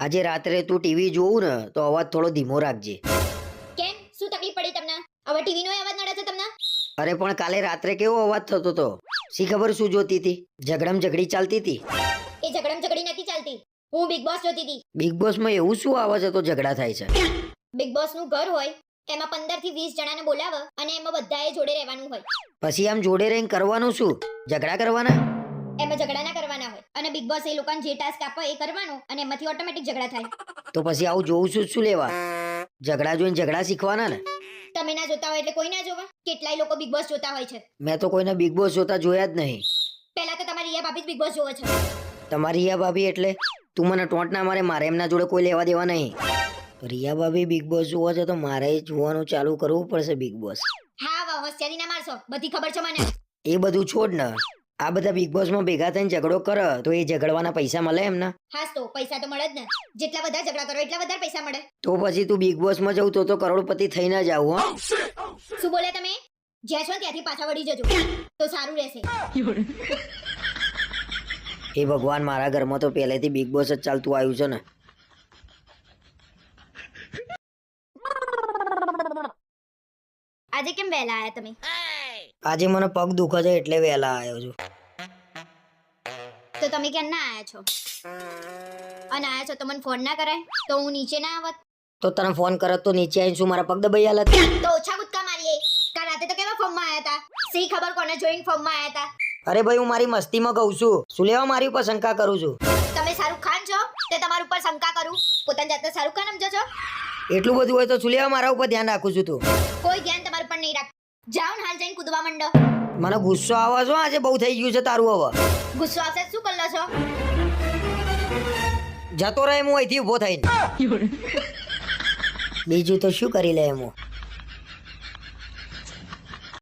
આજે રાત્રે તું ટીવી જોવું ને તો અવાજ થોડો ધીમો રાખજે. કેમ? શું તકલીફ પડી તમને? હવે ટીવી નો અવાજ નડે છે તમને? અરે પણ કાલે રાત્રે કેવો અવાજ થતો હતો શી ખબર શું જોતી હતી? ઝઘડમ ઝઘડી ચાલતી હતી? એ ઝઘડમ ઝઘડી નથી ચાલતી. હું બિગ બોસ જોતી હતી. બિગ બોસમાં એવું શું આવે છે તો ઝઘડા થાય છે. બિગ બોસનું ઘર હોય એમાં પંદરથી વીસ જણાને બોલાવે અને એમાં બધાએ જોડે રહેવાનું હોય. પછી આમ જોડે રહીને કરવાનું શું? ઝઘડા કરવાના? એમાં ઝઘડા ના કરવાના હોય. અને બિગ બોસ એ લોકોને જે ટાસ્ક આપો એ કરવાનો અને એમાંથી ઓટોમેટિક ઝઘડા થાય. તો પછી આવું જોઉં છું શું લેવા? ઝઘડા જોઈને ઝઘડા શીખવાના ને? તમે ના જોતા હોય એટલે કોઈ ના જોવા. કેટલાય લોકો બિગ બોસ જોતા હોય છે. મેં તો કોઈને બિગ બોસ જોતા જોયા જ નહીં. પહેલા તો તમારી રિયા ભાભી જ બિગ બોસ જોવે છે. તમારી રિયા ભાભી એટલે? તું મને ટોંટ ના મારે મારે એમના જોડે કોઈ લેવા દેવા નહીં. રિયા ભાભી બિગ બોસ જોવો છે તો મારે જોવાનું ચાલુ કરવું પડશે બિગ બોસ હા વાહ હોશિયારી ના મારશો. બધી ખબર છે મને. એ બધું છોડ ને. આ બધા બિગ બોસમાં ભેગા થઈને ઝઘડો કરે તો એ ઝઘડવાના પૈસા મળે એમને? હા તો પૈસા તો મળે જ ને. જેટલા બધા ઝઘડા કરો એટલા વધારે પૈસા મળે. તો પછી તું બિગ બોસમાં જવું તો તો કરોડપતિ થઈને જ આવું હા. શું બોલે તમે? જ્યાં છો ત્યાંથી પાછા વળી જજો. તો સારું રહેશે. એ ભગવાન મારા ઘરમાં તો પહેલેથી બિગ બોસ જ ચાલતું આવ્યું છે ને. આજે કેમ વહેલા આયા તમે? આજે મને પગ દુખે છે એટલે વહેલા આવ્યો છું. તો તમે કેમ ના આયા છો? અને આયા છો તો મને ફોન ના કરાય? તો હું નીચે ના આવત? તો તને ફોન કરત તો નીચે આવીને શું મારા પગ દબાઈ હાલત તો ઓછા કૂદકા મારીએ. કાલ રાતે તો કેવા ફોર્મમાં આવ્યા હતા સી ખબર કોને જોઈને ફોર્મમાં આયા હતા અરે ભાઈ હું મારી મસ્તીમાં કહું છું. શું લેવા મારી ઉપર શંકા કરું છું? તમે શાહરુખ ખાન છો? તે તમારા ઉપર શંકા કરું. પોતાની જાતને શાહરુખ ખાન સમજો છો? એટલું બધું હોય તો શું લેવા મારા ઉપર ધ્યાન રાખું છું તું? કોઈ ધ્યાન તમારા પર નહીં રાખ જાઓ ને હાલ જઈને કૂદવા માંડો. મને ગુસ્સો આવે છે? આજે બહુ થઈ ગયું છે તારું હવે. ગુસ્સો આવશે તો શું કરી લો છો? જતો રહે હું અહીંથી ઊભો થઈને. બીજું તો શું કરી લે એમ હું?